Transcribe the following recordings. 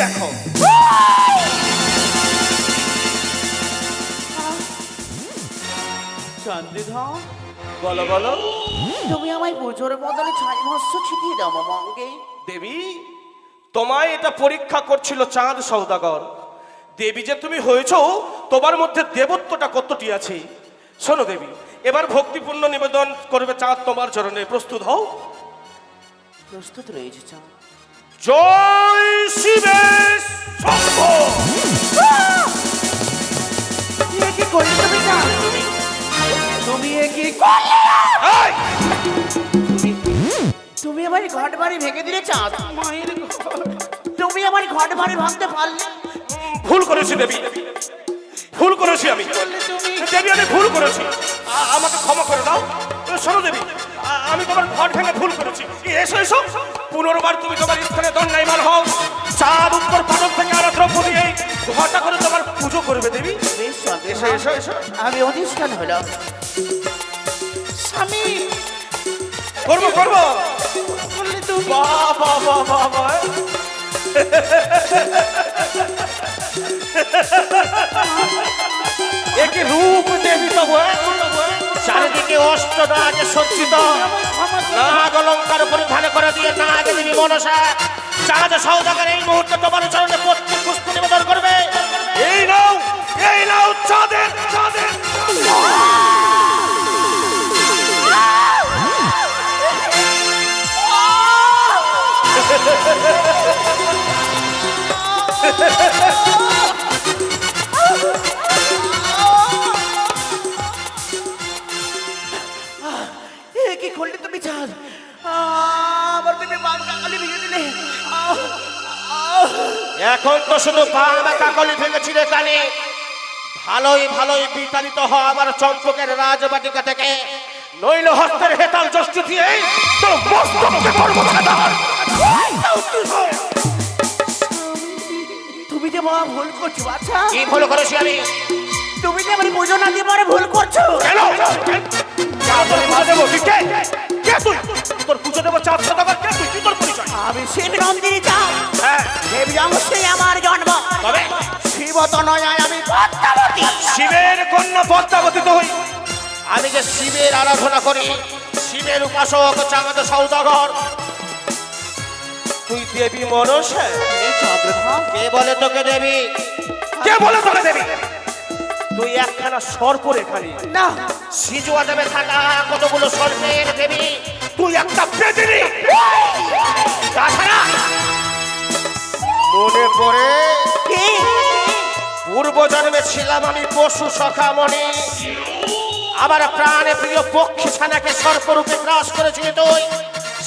দেখো। চন্দ্রধর বলো বলো। তুমি আমায় পুজোর বদলে ছাই মৎস্য ছিটিয়ে দাও মামাকে দেবী তোমায় এটা পরীক্ষা করছিল চাঁদ সৌদাগর। দেবী যে তুমি হয়েছ তোমার মধ্যে দেবত্বটা কতটি আছে? শোনো দেবী এবার ভক্তিপূর্ণ নিবেদন করবে চাঁদ তোমার চরণে। প্রস্তুত হও। প্রস্তুত রয়েছে চাঁদ। জয় শিবেশ শম্ভো! কি করলে তুমি চাঁদ তুমি এ কি করলে এই! তুমি আমার ঘট বাড়ি ভেঙে দিলে চাঁদ মায়ের ঘর। তুমি আমার ঘট বাড়ি ভাঙতে পারলে ভুল করেছি দেবী ভুল করেছি আমি দেবী আমি ভুল করেছি আ- আমাকে ক্ষমা করে দাও শোনো দেবী আমি তোমার ঘর ভেঙে ভুল করেছি। এই এসো এসো। পুনর্বার তুমি তোমার স্থানে দণ্ডায়মান হও। চাঁদ উত্তর পাদক থেকে আরও দ্রব্য দিয়ে ঘরটা করে তোমার পুজো করবে দেবী। এসো এসো এসো। আমি অধিষ্ঠান হলাম। স্বামী। করব করব। বাহ বাহ বাহ বাহ বাহ একে রূপ দেবী তবু অষ্টরাজ সজ্জিত। নাগ অলঙ্কার পরিধান করে দিয়ে নাগ দেবী মনসা। চাঁদ সৌদাগর এই মুহূর্তে তোমার চরণে প্রত্যেক পুষ্প নিবেদন করবে। এই নাও এই নাও চাঁদের চাঁদের। এ এখন তো শুধু বাবা কাকলি ভেঙেছি রে কানে ভালোই ভালোই বিতাড়িত হ আমার চম্পকের রাজবাটিকা থেকে নইল হস্তের হেতাল যষ্টি দিয়ে তোর মস্তককে করব ছাদার তুমি যে মহা ভুল করছ আচ্ছা কি ভুল করেছি আমি তুমি যে আমার পুজো না দিয়ে পরে ভুল করছ কেন কেন তোর পুজো দেবো কে কে তুই তোর পুজো দেবো সদাগর শিব নন্দিনী চাঁদ। হ্যাঁ। দেবী অবশ্যই আমার জন্ম। তবে শিব তো নয় আমি পদ্মাবতী। শিবের কন্যা পদ্মাবতী তো হই। আমি যে শিবের আরাধনা করি শিবের উপাসক চাঁদ সৌদাগর। তুই দেবী মনসা কে বলে তোকে দেবী? কে বলে তোকে দেবী? তুই একখানা সর্প রেখালি না। সিজুয়া দেবে থাকা কতগুলো সর্পের দেবী? তুই একটা পেদিনি তাছাড়া মনে পড়ে? পূর্ব জন্মে ছিলাম আমি পশু সখা মনে আমার প্রাণে প্রিয় পক্ষী ছানাকে সর্পরূপে গ্রাস করেছিলি তুই।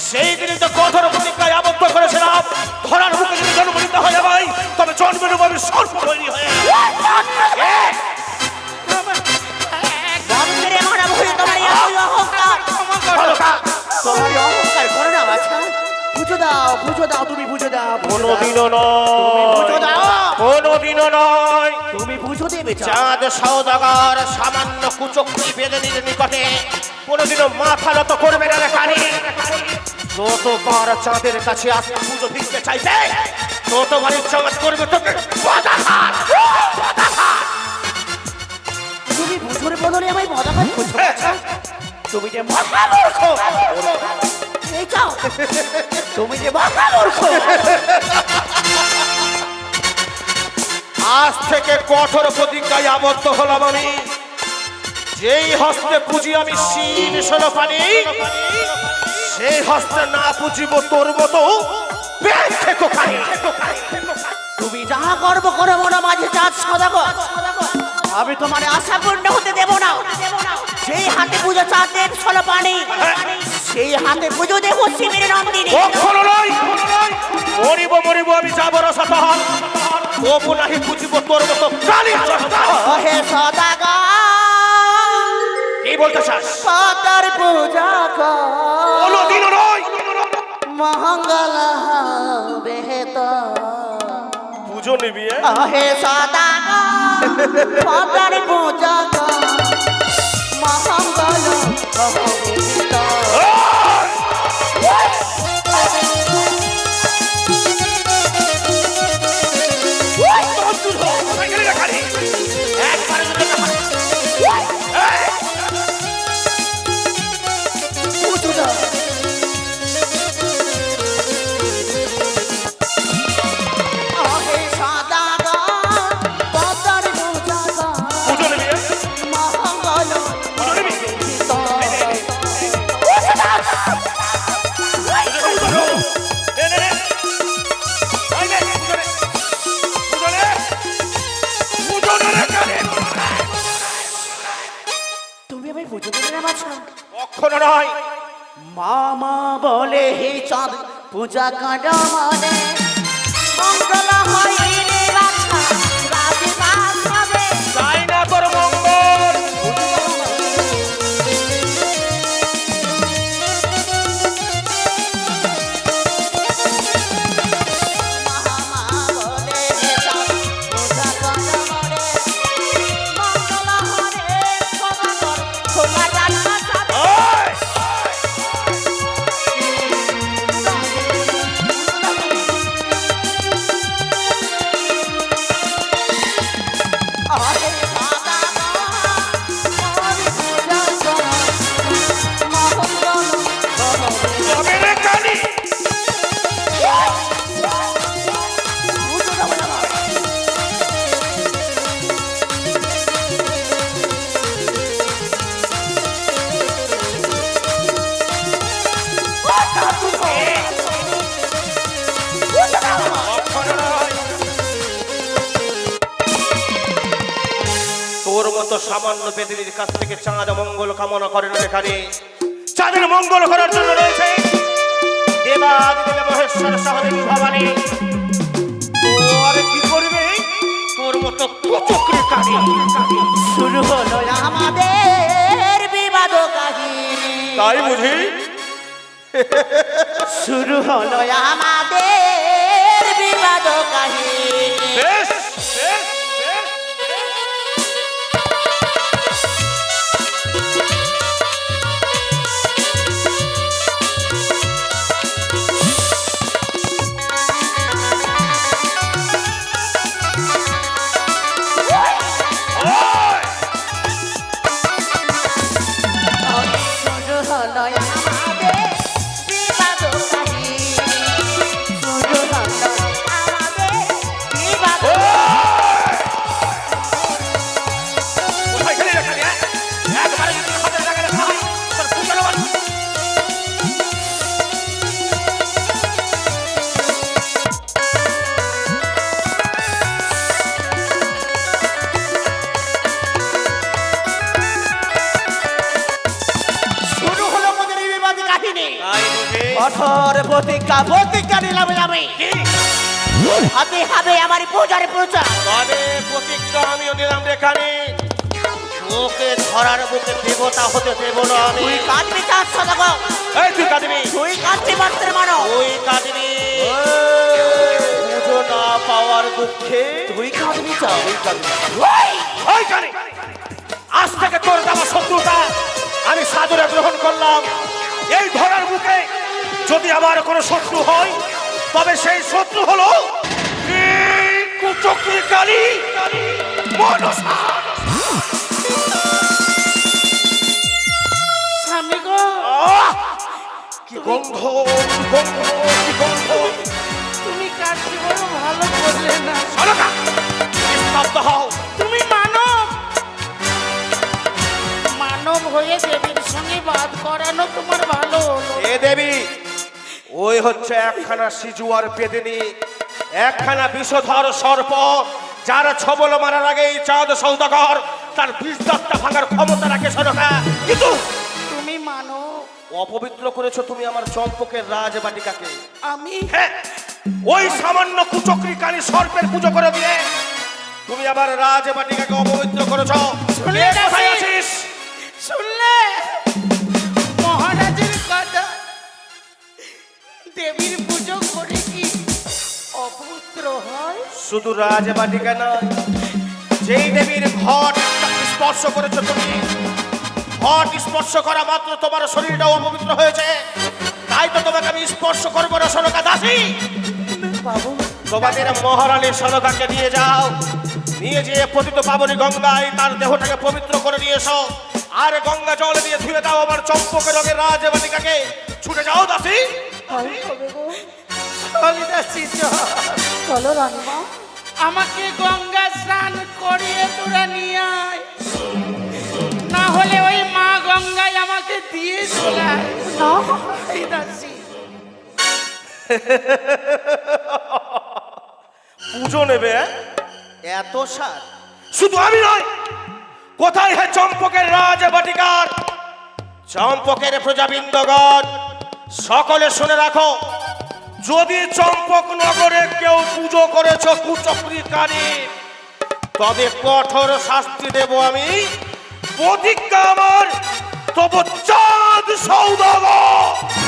সেই দিনই তো কঠোর প্রতিজ্ঞায় আবদ্ধ করেছিলাম। ধরার মুখে যদি জন্ম নিতে হয় ভাই তবে জন্মের উপর আমি সর্প তৈরি হয়ে ভুল তোমার পুজো দাও তুমি পুজো দাও। কোনোদিনও নয়। দাও। কোনোদিনও নয়। তুমি পুজো দেবে চাঁদ সৌদাগর সামান্য কুচক্রি বেদনীর নিকটে কোনোদিনও মাথা নত করবে না কানি। যতবার চাঁদের কাছে আসতে পুজো দিতে চাইবে ততবারই চাঁদ করবে তোকে। তুমি পুজোর বদলে আমায় বদাঘাত করছ। তুমি যে মহা মূর্খ এই চাও তুমি যে মহা মূর্খ আজ থেকে কঠোর প্রতিজ্ঞায় আবদ্ধ হলাম আমি। যেই হস্তে পুজি আমি শিন ষোলো পানি, সেই হস্তে না পুজিব তোর মতো তুমি যা গর্ব করো মনে মাঝে চাঁদ সদাগর আমি তোমার আশা পূর্ণ হতে দেব না। সেই হাতে পুজো চাঁদ দেব ষোলো পানি, সেই হাতে পুজো দেব শিবের নন্দিনী। মরিব আমি যাব রসতহল তবু নাহি বুঝিব তোর মতো প্রাণী হে সদাগর কি বলতে চাস পাতার পূজা কর। কোনোদিনও নয়। মঙ্গল বেহত পুজো নিবি? হে সদাগর পাতার পূজা কর। মঙ্গল কখনো নয়। মামা বলে হে চাঁদ পূজা কাটা মানে। মঙ্গলা হয় সামান্য বেদিনীর কাছ থেকে চাঁদ মঙ্গল কামনা করে না এখানে চাঁদের মঙ্গল করার জন্য রয়েছে। দেবাদি মহেশ্বর সহদেবী ভবানী। তোর কি করবে? তোর মতো কুচক্রি কালী শুরু হলো আমাদের বিবাদ কাহিনী। তাই বুঝি? শুরু হলো আমাদের বিবাদ কাহিনী। প্রতিজ্ঞা প্রতিজ্ঞা নিলাম কি? হাতে হবে আমার পূজার পূজা। তবে প্রতিজ্ঞা আমিও দিলাম রেখানে। ওকে ধরার বুকে দেবতা হতে দেব না আমি। তুই কাঁদবি চার সদাগর এই তুই কাঁদবি। তুই কাঁদবি মাত্র মানো তুই কাঁদবি। পুজো না পাওয়ার দুঃখে তুই কাঁদবি চাও। ওই কানে। আজ থেকে তোর দেওয়া শত্রুতা আমি সাদরে গ্রহণ করলাম। এই ধরার বুকে যদি আমার কোনো শত্রু হয় তবে সেই শত্রু হলো এই মনসা। স্বামী গো। কি গন্ধ কি গন্ধ কি গন্ধ। তুমি ভালো করলে না। সরকা স্তব্ধ হও। তুমি মানব। মানব হয়ে দেবীর সঙ্গে বাদ করানো তোমার ভালো হলো। এ দেবী ওই হচ্ছে একখানা সিজু আর পেদিনী একখানা বিষধর সর্প যার ছবল মারার আগেই চাঁদ সৌদাগর তার বিষদত্তা ভাঙার ক্ষমতা রাখে সরকা কিন্তু তুমি মানব অপবিত্র করেছ তুমি আমার চম্পকের রাজবাটিকাকে। আমি? হ্যাঁ ওই সামান্য কুচক্রি কালী সর্পের পুজো করে দিয়ে তুমি আবার রাজবাটিকাকে অপবিত্র শুধু রাজবাটিকা নয় যেই দেবীর ঘট স্পর্শ করেছ তুমি ঘট স্পর্শ করা মাত্র তোমার শরীরটাও অপবিত্র হয়েছে। তাই তো তোমাকে আমি স্পর্শ করব না সনকা দাসী। তোমাদের মহারানী সনকাকে নিয়ে যাও। নিয়ে যেয়ে পতিত পাবনী গঙ্গায় তার দেহটাকে পবিত্র করে নিয়ে এসো। আর গঙ্গা জল দিয়ে ধুয়ে দাও আমার চম্পকে রঙের রাজবাটিকাকে। ছুটে যাও দাসী। চলো রানীমা। আমাকে গঙ্গা স্নান করিয়ে তোরা নিয়ে আয়। না হলে ওই মা গঙ্গায় আমাকে দিয়ে চলায় পুজো নেবে হ্যাঁ? এত সার। শুধু আমি নয় কোথায় হে চম্পকের রাজবাটিকার? চম্পকের প্রজাবৃন্দগণ সকলে শুনে রাখো। যদি চম্পক নগরে কেউ পুজো করেছ কুচক্রিকারী, তবে কঠোর শাস্তি দেব আমি। প্রতিজ্ঞা আমার, তবু চাঁদ সৌদাগর।